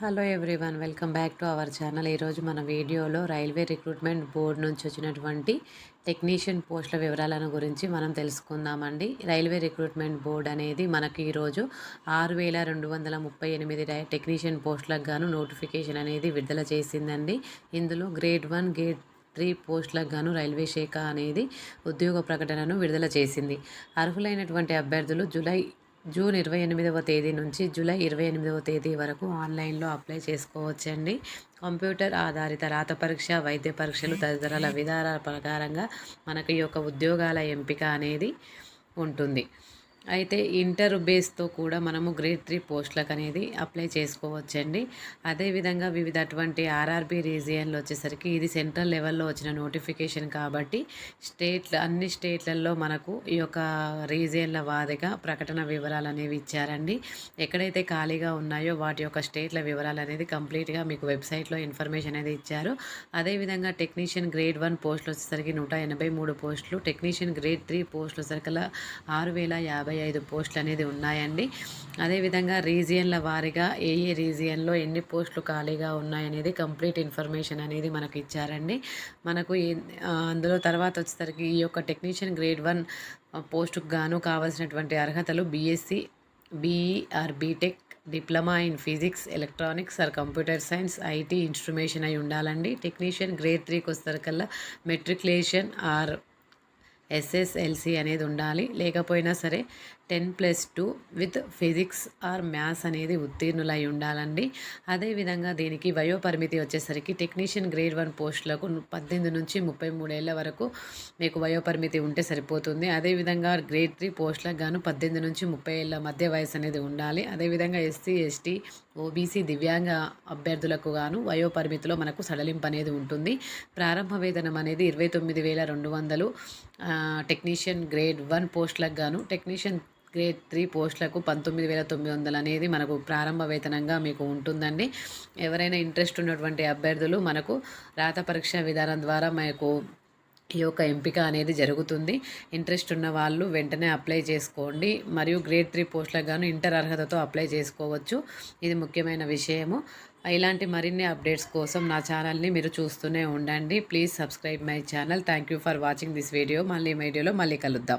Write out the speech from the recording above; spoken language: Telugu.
Hello everyone welcome back to our channel. ఈరోజు మన వీడియోలో రైల్వే రిక్రూట్మెంట్ బోర్డు నుంచి వచ్చినటువంటి టెక్నీషియన్ పోస్టుల వివరాలను గురించి మనం తెలుసుకుందామండి. రైల్వే రిక్రూట్మెంట్ బోర్డు అనేది మనకి ఈరోజు ఆరు వేల రెండు వందల ముప్పై ఎనిమిది టెక్నీషియన్ పోస్టులకు గాను నోటిఫికేషన్ అనేది విడుదల చేసిందండి. ఇందులో గ్రేడ్ వన్ గ్రేడ్ త్రీ పోస్టులకు గాను రైల్వే శాఖ అనేది ఉద్యోగ ప్రకటనను విడుదల చేసింది. అర్హులైనటువంటి అభ్యర్థులు జూలై జూన్ ఇరవై ఎనిమిదవ తేదీ నుంచి జూలై ఇరవై ఎనిమిదవ తేదీ వరకు ఆన్లైన్లో అప్లై చేసుకోవచ్చండి. కంప్యూటర్ ఆధారిత రాత పరీక్ష వైద్య పరీక్షలు తదితరాల విధానాల ప్రకారంగా మనకి ఈ యొక్క ఉద్యోగాల ఎంపిక అనేది ఉంటుంది. అయితే ఇంటర్ బేస్తో కూడా మనము గ్రేడ్ త్రీ పోస్టులకు అనేది అప్లై చేసుకోవచ్చండి. అదేవిధంగా వివిధ అటువంటి ఆర్ఆర్బి రీజియన్లో వచ్చేసరికి ఇది సెంట్రల్ లెవెల్లో వచ్చిన నోటిఫికేషన్ కాబట్టి స్టేట్ అన్ని స్టేట్లలో మనకు ఈ యొక్క రీజియన్ల వాదిగా ప్రకటన వివరాలు అనేవి ఇచ్చారండి. ఎక్కడైతే ఖాళీగా ఉన్నాయో వాటి యొక్క స్టేట్ల వివరాలు అనేది కంప్లీట్గా మీకు వెబ్సైట్లో ఇన్ఫర్మేషన్ అనేది ఇచ్చారు. అదేవిధంగా టెక్నీషియన్ గ్రేడ్ వన్ పోస్టులు వచ్చేసరికి నూట ఎనభై మూడు పోస్టులు టెక్నీషియన్ గ్రేడ్ త్రీ పోస్టులు వచ్చేసరికి ఆరు వేల యాభై ఐదు పోస్టులు అనేది ఉన్నాయండి. అదేవిధంగా రీజియన్ల వారీగా ఏ ఏ రీజియన్లో ఎన్ని పోస్టులు ఖాళీగా ఉన్నాయనేది కంప్లీట్ ఇన్ఫర్మేషన్ అనేది మనకు ఇచ్చారండి. మనకు అందులో తర్వాత వచ్చేసరికి ఈ యొక్క టెక్నీషియన్ గ్రేడ్ వన్ పోస్టుకు గాను కావాల్సినటువంటి అర్హతలు BSc BE or BTech diploma in physics electronics or computer science IT instrumentation అయి ఉండాలండి. టెక్నీషియన్ గ్రేడ్ త్రీకి వస్తారు మెట్రికులేషన్ ఆర్ ఎస్ఎస్ఎల్సి అనేది ఉండాలి. లేకపోయినా సరే ten plus two with physics or maths అనేది ఉత్తీర్ణులై ఉండాలండి. అదేవిధంగా దీనికి వయోపరిమితి వచ్చేసరికి టెక్నీషియన్ గ్రేడ్ వన్ పోస్టులకు పద్దెనిమిది నుంచి ముప్పై మూడేళ్ళ వరకు మీకు వయోపరిమితి ఉంటే సరిపోతుంది. అదేవిధంగా గ్రేడ్ త్రీ పోస్టులకు గాను పద్దెనిమిది నుంచి ముప్పై ఏళ్ళ మధ్య వయసు అనేది ఉండాలి. అదేవిధంగా ఎస్సీ ఎస్టీ ఓబీసీ దివ్యాంగ అభ్యర్థులకు గాను వయోపరిమితిలో మనకు సడలింపు అనేది ఉంటుంది. ప్రారంభ వేతనం అనేది ఇరవై తొమ్మిది వేల రెండు వందలు టెక్నీషియన్ గ్రేడ్ వన్ పోస్టులకు గాను టెక్నీషియన్ గ్రేడ్ త్రీ పోస్టులకు పంతొమ్మిది వేల తొమ్మిది వందలు అనేది మనకు ప్రారంభ వేతనంగా మీకు ఉంటుందండి. ఎవరైనా ఇంట్రెస్ట్ ఉన్నటువంటి అభ్యర్థులు మనకు రాత పరీక్ష విధానం ద్వారా మనకు ఈ యొక్క ఎంపిక అనేది జరుగుతుంది. ఇంట్రెస్ట్ ఉన్న వాళ్ళు వెంటనే అప్లై చేసుకోండి. మరియు గ్రేడ్ త్రీ పోస్టులకు గాను ఇంటర్ అర్హతతో అప్లై చేసుకోవచ్చు. ఇది ముఖ్యమైన విషయము. ఇలాంటి మరిన్ని అప్డేట్స్ కోసం నా ఛానల్ని మీరు చూస్తూనే ఉండండి. Please subscribe my channel. Thank you for watching this video మళ్ళీ వీడియోలో మళ్ళీ కలుద్దాం.